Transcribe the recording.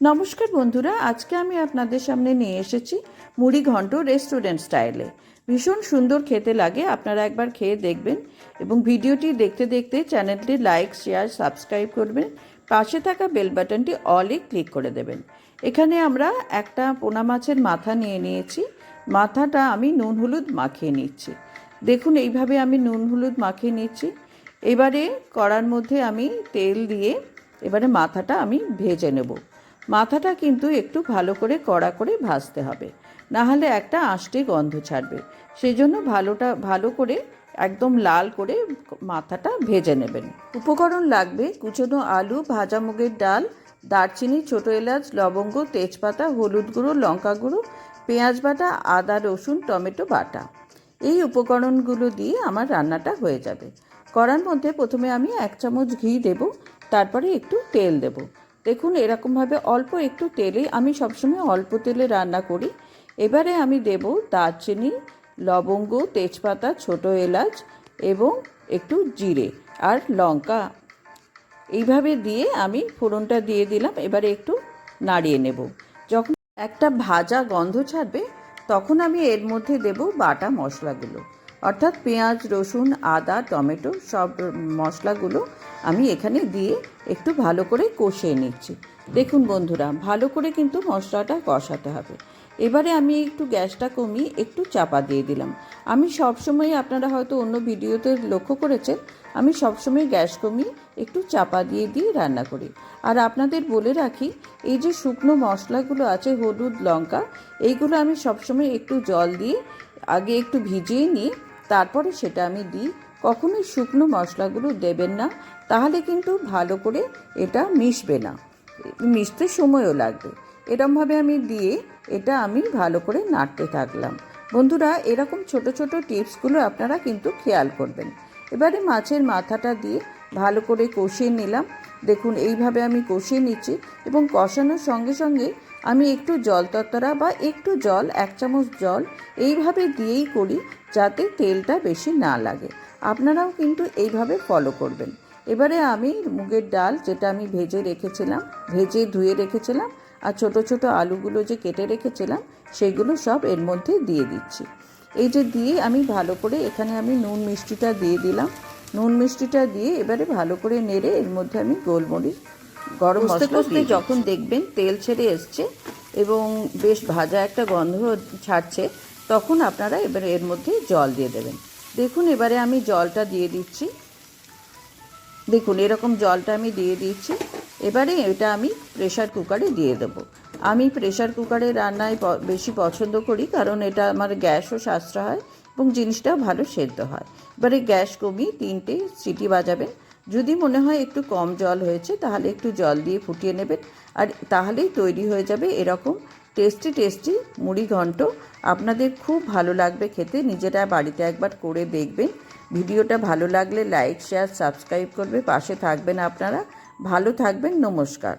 নমস্কার বন্ধুরা, আজকে আমি আপনাদের সামনে নিয়ে এসেছি মুড়ি ঘন্ট রেস্টুরেন্ট স্টাইলে ভীষণ সুন্দর খেতে লাগে, আপনারা একবার খেয়ে দেখবেন এবং ভিডিওটি দেখতে দেখতে চ্যানেলটি লাইক শেয়ার সাবস্ক্রাইব করবেন, পাশে থাকা বেল বাটনটি অলে ক্লিক করে দেবেন। এখানে আমরা একটা পোনা মাছের মাথা নিয়ে নিয়েছি, মাথাটা আমি নুন হলুদ মাখিয়ে নিচ্ছি। দেখুন, এইভাবে আমি নুন হলুদ মাখিয়ে নিচ্ছি। এবারে কড়ার মধ্যে আমি তেল দিয়ে এবারে মাথাটা আমি ভেজে নেব। মাথাটা কিন্তু একটু ভালো করে কড়া করে ভাজতে হবে। না হলে একটা আষ্টে গন্ধ ছাড়বে। সেই জন্য ভালোটা, ভালো করে একদম লাল করে মাথাটা ভেজে নেবেন। উপকরণ লাগবে কুচনো আলু, ভাজা মুগের ডাল, দারচিনি, ছোটো এলাচ, লবঙ্গ, তেজপাতা, হলুদ গুঁড়ো, লঙ্কা গুঁড়ো, পেঁয়াজ বাটা, আদা, রসুন, টমেটো বাটা। এই উপকরণগুলো দিয়ে আমার রান্নাটা হয়ে যাবে। কড়ার মধ্যে প্রথমে আমি এক চামচ ঘি দেব, তারপরে একটু তেল দেব। দেখুন, এরকমভাবে অল্প একটু তেলে আমি সবসময় অল্প তেলে রান্না করি। এবারে আমি দেব দারচিনি, লবঙ্গ, তেজপাতা, ছোটো এলাচ এবং একটু জিরে আর লঙ্কা। এইভাবে দিয়ে আমি ফোড়নটা দিয়ে দিলাম, এবারে একটু নাড়িয়ে নেব। যখন একটা ভাজা গন্ধ ছাড়বে, তখন আমি এর মধ্যে দেব বাটা মশলাগুলো। অর্থাৎ পেঁয়াজ, রসুন, আদা, টমেটো সব মশলাগুলো আমি এখানে দিয়ে একটু ভালো করে কষিয়ে নিচ্ছি। দেখুন বন্ধুরা, ভালো করে কিন্তু মশলাটা কষাতে হবে। এবারে আমি একটু গ্যাসটা কমিয়ে একটু চাপা দিয়ে দিলাম। আমি সবসময় আপনারা হয়তো অন্য ভিডিওতে লক্ষ্য করেছেন, আমি সবসময় গ্যাস কমিয়ে একটু চাপা দিয়ে দিয়ে রান্না করি। আর আপনাদের বলে রাখি, এই যে শুকনো মশলাগুলো আছে, হলুদ, লঙ্কা, এইগুলো আমি সবসময় একটু জল দিয়ে আগে একটু ভিজিয়ে নিয়ে তারপরে সেটা আমি দিই। কখনোই শুকনো মশলাগুলো দেবেন না, তাহলে কিন্তু ভালো করে এটা মিশবে না। মিশতে সময়ও লাগবে। এরমভাবে আমি দিয়ে এটা আমি ভালো করে নাড়তে থাকলাম। বন্ধুরা, এরকম ছোট ছোট টিপসগুলো আপনারা কিন্তু খেয়াল করবেন। এবারে মাছের মাথাটা দিয়ে ভালো করে কষিয়ে নিলাম। দেখুন, এইভাবে আমি কষিয়ে নিচ্ছি এবং কষানোর সঙ্গে সঙ্গে আমি একটু জল তরতরা বা একটু জল, এক চামচ জল এইভাবে দিয়েই করি। যাতে তেলটা বেশি না লাগে। আপনারাও কিন্তু এইভাবে ফলো করবেন। এবারে আমি মুগের ডাল যেটা আমি ভেজে রেখেছিলাম ভেজে ধুয়ে রেখেছিলাম আর ছোট ছোট আলুগুলো যে কেটে রেখেছিলাম সেগুলো সব এর মধ্যে দিয়ে দিচ্ছি। এই যে দিয়ে আমি ভালো করে এখানে আমি নুন মিষ্টিটা দিয়ে দিলাম। নুন মিষ্টিটা দিয়ে এবারে ভালো করে নেড়ে এর মধ্যে আমি গোলমরিচ গরম মশলা যখন দেখবেন তেল ছেড়ে এসছে এবং বেশ ভাজা একটা গন্ধ ছাড়ছে তখন আপনারা এবারে এর মধ্যে জল দিয়ে দেবেন। দেখুন, এবারে আমি জলটা দিয়ে দিচ্ছি। দেখুন, এরকম জলটা আমি দিয়ে দিচ্ছি। এবারে এটা আমি প্রেশার কুকারে দিয়ে দেবো। আমি প্রেশার কুকারে রান্নায় বেশি পছন্দ করি কারণ এটা আমার গ্যাসও সাশ্রয় হয় এবং জিনিসটাও ভালো সেদ্ধ হয়। এবারে গ্যাস কমিয়ে তিনটে সিটি বাজাবেন। যদি মনে হয় একটু কম জল হয়েছে, তাহলে একটু জল দিয়ে ফুটিয়ে নেবেন। আর তাহলেই তৈরি হয়ে যাবে এরকম টেস্টি টেস্টি মুড়ি ঘন্ট। আপনাদের খুব ভালো লাগবে খেতে, নিজেরা বাড়িতে একবার করে দেখবেন। ভিডিওটা ভালো লাগলে লাইক, শেয়ার, সাবস্ক্রাইব করবে। পাশে থাকবেন আপনারা। ভালো থাকবেন, নমস্কার।